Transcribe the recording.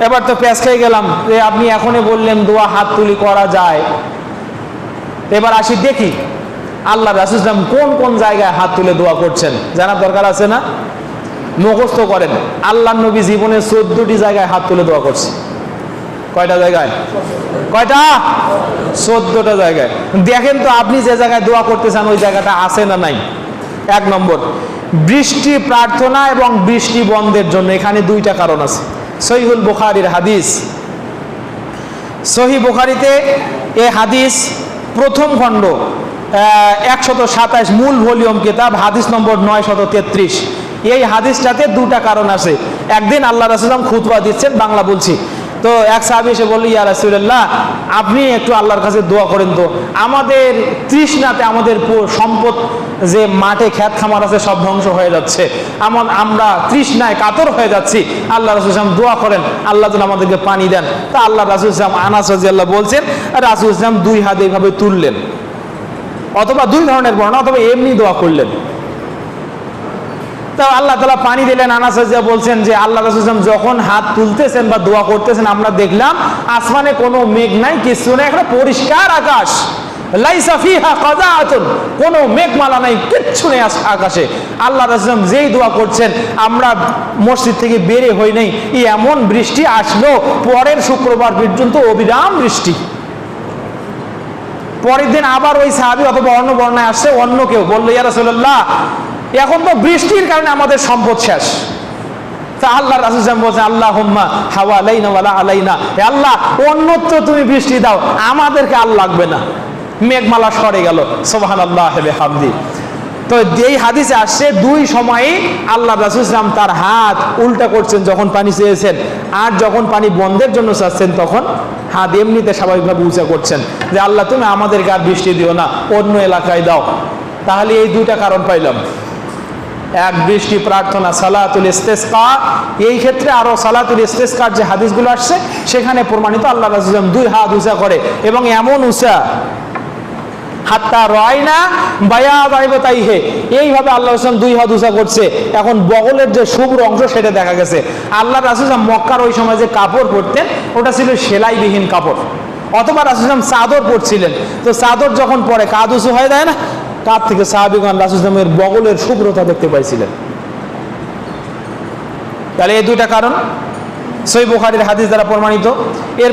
এবার তো প্যাঁচ খেয়ে গেলাম। যে আপনি এখনই বললেন, দোয়া হাত তুলি করা যায়। এবার আসি দেখি, আল্লাহ রাসুলাম কোন কোন জায়গায় হাত তুলে দোয়া করছেন? জানার দরকার আছে না? মুখস্থ করেন। আল্লাহ নবী জীবনে চোদ্দটি জায়গায় হাত তুলে দোয়া করছে। কয়টা জায়গায়? কয়টা? চোদ্দটা জায়গায়। দেখেন তো, আপনি যে জায়গায় দোয়া করতে চান ওই জায়গাটা আছে না নাই? এক নম্বর, বৃষ্টি প্রার্থনা এবং বৃষ্টি বন্ধের জন্য এখানে দুইটা কারণ আছে। সহিহুল বুখারির হাদিস। সহি বুখারিতে এ হাদিস প্রথম খণ্ড একশত সাতাশ মূল ভলিউম কিতাব, হাদিস নম্বর নয় শত তেত্রিশ। এই হাদিসটাতে দুটা কারণ আছে। একদিন আল্লাহ রাসুলাম খুতবা দিচ্ছেন, বাংলা বলছি। তো এক সাহাবি এসে বলল, ইয়া রাসুল্লাহ আপনি একটু আল্লাহর কাছে দোয়া করেন তো। আমাদের তৃষ্ণাতে আমাদের সম্পদ যে মাঠে খ্যাত খামার আছে সব ধ্বংস হয়ে যাচ্ছে। এমন আমরা তৃষ্ণায় কাতর হয়ে যাচ্ছি। আল্লাহ রাসুল ইসলাম দোয়া করেন, আল্লাহ যেন আমাদেরকে পানি দেন। তা আল্লাহ রাসুল ইসলাম আনাস রাজিয়াল্লাহ বলছেন, রাসুল ইসলাম দুই হাত এইভাবে তুললেন। অথবা দুই ধরনের বর্ণনা, অথবা এমনি দোয়া করলেন। তা আল্লাহ তালা পানি দিলেন, আনাস বলছেন যে, আল্লাহ রাসুল যখন হাত তুলতেছেন বা দোয়া করতেছেন, আমরা দেখলাম আসমানে কোনো মেঘ নাই, কিছু নেই, একটা পরিষ্কার আকাশ। কোনো মেঘমালা নাই, কিচ্ছু নেই আকাশে। আল্লাহ রাসূল যেই দোয়া করছেন, আমরা মসজিদ থেকে বেরে হই নাই এমন বৃষ্টি আসলো, পরের শুক্রবার পর্যন্ত অবিরাম বৃষ্টি। পরের দিন আবার ওই সাহাবি অথবা অন্য বর্ণায় আসছে, অন্য কেউ বলল, ইয়া রাসূলুল্লাহ এখন তো বৃষ্টির কারণে আমাদের সম্পদ শেষ। তা আল্লাহ রাসুল সাহেব বলছেন আল্লাহ হুম্মা হাওয়া আলাইনা ওয়ালা আলাইনা। হে আল্লাহ, অন্যত্র তুমি বৃষ্টি দাও, আমাদেরকে আর লাগবে না। মেঘমালা সরে গেল সোবাহান আল্লাহ হেবে হামদি তো এই হাদিসে আসছে, দুই সময়ে আল্লাহ রাসুলসলাম তার হাত উল্টা করছেন যখন পানি চেয়েছেন, আর যখন পানি বন্ধের জন্য চাচ্ছেন তখন হাত এমনিতে স্বাভাবিকভাবে উঁচা করছেন। যে আল্লাহ, তুমি আমাদেরকে আর বৃষ্টি দিও না, অন্য এলাকায় দাও। তাহলে এই দুইটা কারণ পাইলাম। এক বৃষ্টি প্রার্থনা, সালাতুল ইস্তেসকা। এই ক্ষেত্রে আরও সালাতুল ইস্তেসকার যে হাদিসগুলো আসছে, সেখানে প্রমাণিত আল্লাহ রাসুলাম দুই হাত উঁচা করে এবং এমন উঁচা, হাত্তা রয় না বায়া দাইব তাই হে এইভাবে আল্লাহ রসুলাম দুই হাত উঁচা করছে। এখন বগলের যে শুভ্র অংশ সেটা দেখা গেছে। আল্লাহ রাসুলাম মক্কার ওই সময় যে কাপড় পরতেন, ওটা ছিল সেলাইবিহীন কাপড়। অথবা রাসুলাম চাদর পরছিলেন। তো চাদর যখন পরে কাদ হয়ে যায় না? কাদ থেকে সাহাবিগান রাসুলামের বগলের শুভ্রতা দেখতে পাইছিলেন? তাহলে এই দুইটা কারণ। সই বুখারির হাদিস দ্বারা প্রমাণিত। এর